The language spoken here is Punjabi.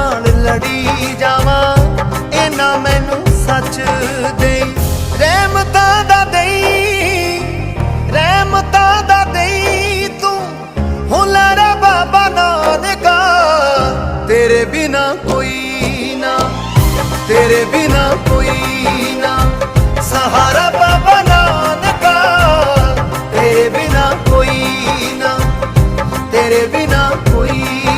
ਨਾਲ ਲੜੀ ਜਾਵਾਂ ਨਾ ਮੈਨੂੰ ਸੱਚ ਦੇ ਰਹਿਮਤਾਂ ਦਾ ਦੇਈ, ਰਹਿਮਤਾਂ ਦਾ ਦੇਈ ਤੂੰ। ਹੁਲਾਰਾ ਬਾਬਾ ਨਾਨਕਾ, ਤੇਰੇ ਬਿਨਾ ਕੋਈ ਨਾ, ਤੇਰੇ ਬਿਨਾ ਕੋਈ ਨਾ। ਸਹਾਰਾ ਬਾਬਾ ਤੇਰੇ ਬਿਨਾ ਕੋਈ ਨਾ, ਤੇਰੇ ਬਿਨਾ ਕੋਈ